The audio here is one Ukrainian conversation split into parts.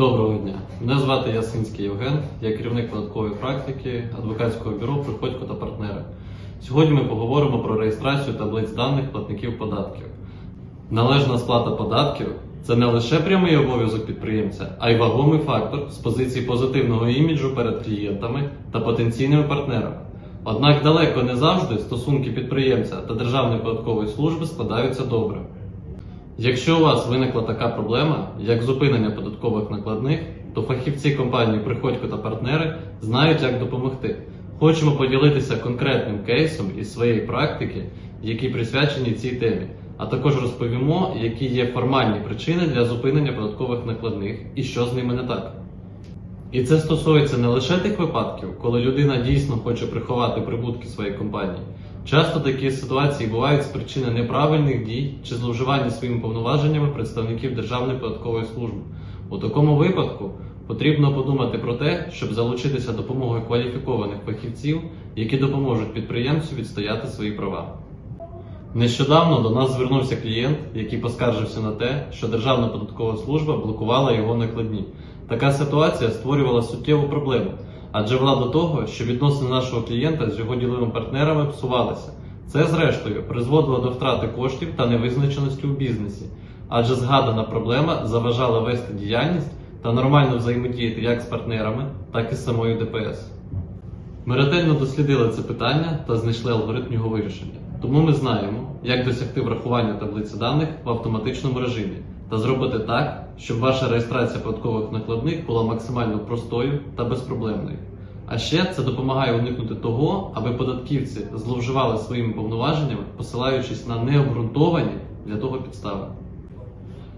Доброго дня. Мене звати Ясинський Євген, я керівник податкової практики адвокатського бюро Приходько та партнери. Сьогодні ми поговоримо про реєстрацію таблиць даних платників податків. Належна сплата податків це не лише прямий обов'язок підприємця, а й вагомий фактор з позиції позитивного іміджу перед клієнтами та потенційними партнерами. Однак далеко не завжди стосунки підприємця та Державної податкової служби складаються добре. Якщо у вас виникла така проблема, як зупинення податкових накладних, то фахівці компанії Приходько та партнери знають, як допомогти. Хочемо поділитися конкретним кейсом із своєї практики, які присвячені цій темі, а також розповімо, які є формальні причини для зупинення податкових накладних і що з ними не так. І це стосується не лише тих випадків, коли людина дійсно хоче приховати прибутки своєї компанії. Часто такі ситуації бувають з причини неправильних дій чи зловживання своїми повноваженнями представників Державної податкової служби. У такому випадку потрібно подумати про те, щоб залучитися допомогою кваліфікованих фахівців, які допоможуть підприємцю відстояти свої права. Нещодавно до нас звернувся клієнт, який поскаржився на те, що Державна податкова служба блокувала його накладні. Така ситуація створювала суттєву проблему, адже вела до того, що відносини нашого клієнта з його діловими партнерами псувалися. Це, зрештою, призводило до втрати коштів та невизначеності у бізнесі, адже згадана проблема заважала вести діяльність та нормально взаємодіяти як з партнерами, так і з самою ДПС. Ми ретельно дослідили це питання та знайшли алгоритм його вирішення. Тому ми знаємо, як досягти врахування таблиці даних в автоматичному режимі та зробити так, щоб ваша реєстрація податкових накладних була максимально простою та безпроблемною. А ще це допомагає уникнути того, аби податківці зловживали своїми повноваженнями, посилаючись на необґрунтовані для того підстави.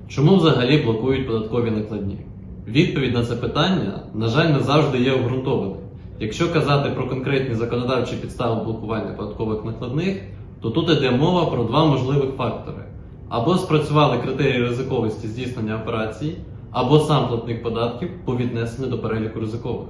Чому взагалі блокують податкові накладні? Відповідь на це питання, на жаль, не завжди є обґрунтованою. Якщо казати про конкретні законодавчі підстави блокування податкових накладних, то тут йде мова про два можливих фактори: або спрацювали критерії ризиковості здійснення операцій, або сам платник податків по віднесенню до переліку ризикових.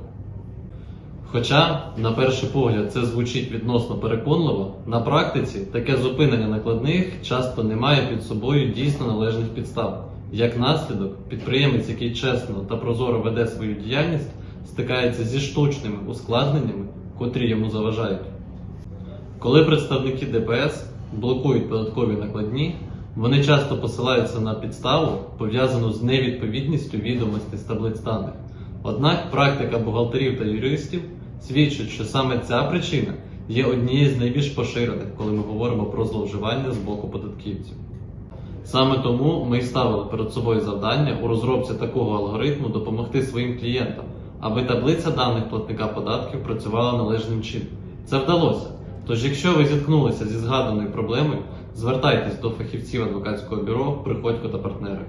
Хоча, на перший погляд, це звучить відносно переконливо, на практиці таке зупинення накладних часто не має під собою дійсно належних підстав. Як наслідок, підприємець, який чесно та прозоро веде свою діяльність, стикається зі штучними ускладненнями, котрі йому заважають. Коли представники ДПС блокують податкові накладні, вони часто посилаються на підставу, пов'язану з невідповідністю відомостей з таблиць даних. Однак практика бухгалтерів та юристів свідчить, що саме ця причина є однією з найбільш поширених, коли ми говоримо про зловживання з боку податківців. Саме тому ми й ставили перед собою завдання у розробці такого алгоритму допомогти своїм клієнтам, аби таблиця даних платника податків працювала належним чином. Це вдалося. Тож, якщо ви зіткнулися зі згаданою проблемою, звертайтесь до фахівців адвокатського бюро Приходько та партнери.